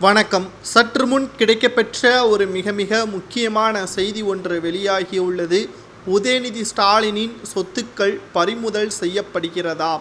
வணக்கம். சற்று முன் கிடைக்கப்பெற்ற ஒரு மிக மிக முக்கியமான செய்தி ஒன்று வெளியாகியுள்ளது. உதயநிதி ஸ்டாலினின் சொத்துக்கள் பறிமுதல் செய்யப்படுகிறதா?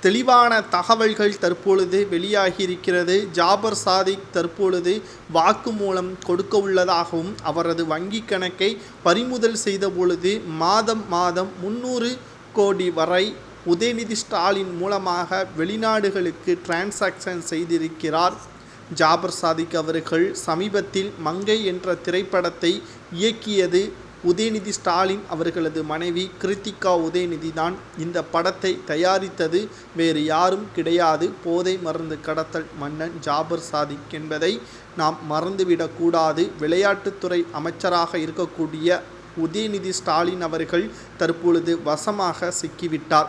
தெளிவான தகவல்கள் தற்பொழுது வெளியாகியிருக்கிறது. ஜாபர் சாதிக் தற்பொழுது வாக்குமூலம் கொடுக்க உள்ளதாகவும் அவரது வங்கி கணக்கை பறிமுதல் செய்த பொழுது மாதம் மாதம் முன்னூறு கோடி வரை உதயநிதி ஸ்டாலின் மூலமாக வெளிநாடுகளுக்கு டிரான்சாக்ஷன் செய்திருக்கிறார். ஜாபர் சாதிக் அவர்கள் சமீபத்தில் மங்கை என்ற திரைப்படத்தை இயக்கியது உதயநிதி ஸ்டாலின் அவர்களது மனைவி கிருத்திகா உதயநிதி தான். இந்த படத்தை தயாரித்தது வேறு யாரும் கிடையாது. போதை மருந்து கடத்தல் மன்னன் ஜாபர் சாதிக் என்பதை நாம் மறந்துவிடக்கூடாது விளையாட்டுத்துறை அமைச்சராக இருக்கக்கூடிய உதயநிதி ஸ்டாலின் அவர்கள் தற்பொழுது வசமாக சிக்கிவிட்டார்.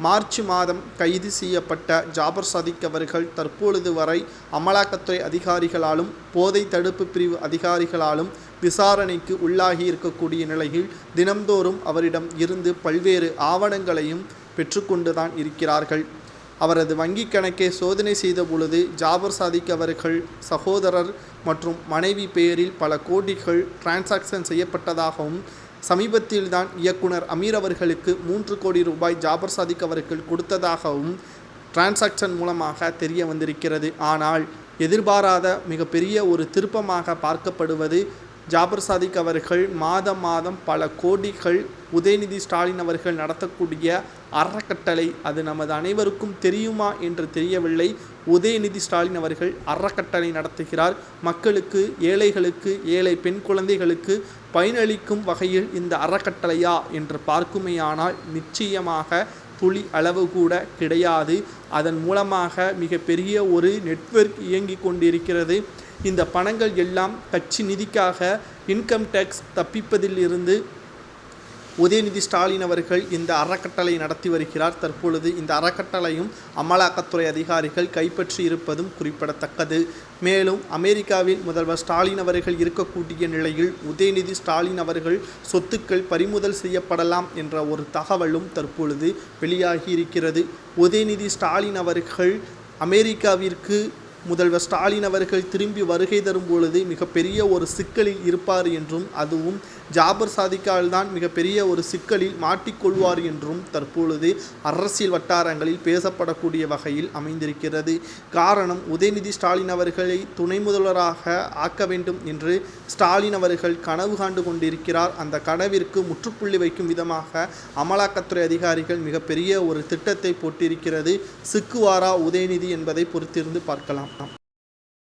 மார்ச் மாதம் கைது செய்யப்பட்ட ஜாபர் சதிக் அவர்கள் தற்பொழுது வரை அமலாக்கத்துறை அதிகாரிகளாலும் போதை தடுப்பு பிரிவு அதிகாரிகளாலும் விசாரணைக்கு உள்ளாகி இருக்கக்கூடிய நிலையில் தினம்தோறும் அவரிடம் இருந்து பல்வேறு ஆவணங்களையும் பெற்றுக்கொண்டுதான் இருக்கிறார்கள். அவரது வங்கி கணக்கை சோதனை செய்த பொழுது ஜாபர் சாதிக் அவர்கள் சகோதரர் மற்றும் மனைவி பெயரில் பல கோடிகள் டிரான்சாக்ஷன் செய்யப்பட்டதாகவும் சமீபத்தில்தான் இயக்குனர் அமீர் அவர்களுக்கு மூன்று கோடி ரூபாய் ஜாபர் சாதிக் அவர்கள் கொடுத்ததாகவும் டிரான்சாக்ஷன் மூலமாக தெரிய வந்திருக்கிறது. ஆனால் எதிர்பாராத மிகப்பெரிய ஒரு திருப்பமாக பார்க்கப்படுவது ஜாபர் சாதிக் அவர்கள் மாதம் மாதம் பல கோடிகள் உதயநிதி ஸ்டாலின் அவர்கள் நடத்தக்கூடிய அறக்கட்டளை. அது நமது அனைவருக்கும் தெரியுமா என்று தெரியவில்லை. உதயநிதி ஸ்டாலின் அவர்கள் அறக்கட்டளை நடத்துகிறார். மக்களுக்கு ஏழைகளுக்கு ஏழை பெண் குழந்தைகளுக்கு பயனளிக்கும் வகையில் இந்த அறக்கட்டளையா என்று பார்க்குமேயானால் நிச்சயமாக துளி அளவு கூட கிடையாது. அதன் மூலமாக மிகப்பெரிய ஒரு நெட்வொர்க் இயங்கி கொண்டிருக்கிறது. இந்த பணங்கள் எல்லாம் கட்சி நிதிக்காக இன்கம் டேக்ஸ் தப்பிப்பதிலிருந்து உதயநிதி ஸ்டாலின் அவர்கள் இந்த அறக்கட்டளை நடத்தி வருகிறார். தற்பொழுது இந்த அறக்கட்டளையும் அமலாக்கத்துறை அதிகாரிகள் கைப்பற்றி இருப்பதும் குறிப்பிடத்தக்கது. மேலும் அமெரிக்காவில் முதல்வர் ஸ்டாலின் அவர்கள் இருக்கக்கூடிய நிலையில் உதயநிதி ஸ்டாலின் அவர்கள் சொத்துக்கள் பறிமுதல் செய்யப்படலாம் என்ற ஒரு தகவலும் தற்பொழுது வெளியாகி இருக்கிறது. உதயநிதி ஸ்டாலின் அவர்கள் அமெரிக்காவிற்கு முதல்வர் ஸ்டாலின் அவர்கள் திரும்பி வருகை தரும் பொழுது மிகப்பெரிய ஒரு சிக்கலில் இருப்பார் என்றும் அதுவும் ஜாபர் சாதிக்கால் தான் மிகப்பெரிய ஒரு சிக்கலில் மாட்டிக்கொள்வார் என்றும் தற்பொழுது அரசியல் வட்டாரங்களில் பேசப்படக்கூடிய வகையில் அமைந்திருக்கிறது. காரணம் உதயநிதி ஸ்டாலின் அவர்களை துணை முதல்வராக ஆக்க வேண்டும் என்று ஸ்டாலின் அவர்கள் கனவு காண்டு கொண்டிருக்கிறார். அந்த கனவிற்கு முற்றுப்புள்ளி வைக்கும் விதமாக அமலாக்கத்துறை அதிகாரிகள் மிகப்பெரிய ஒரு திட்டத்தை போட்டிருக்கிறது. சிக்குவாரா உதயநிதி என்பதை பொறுத்திருந்து பார்க்கலாம்.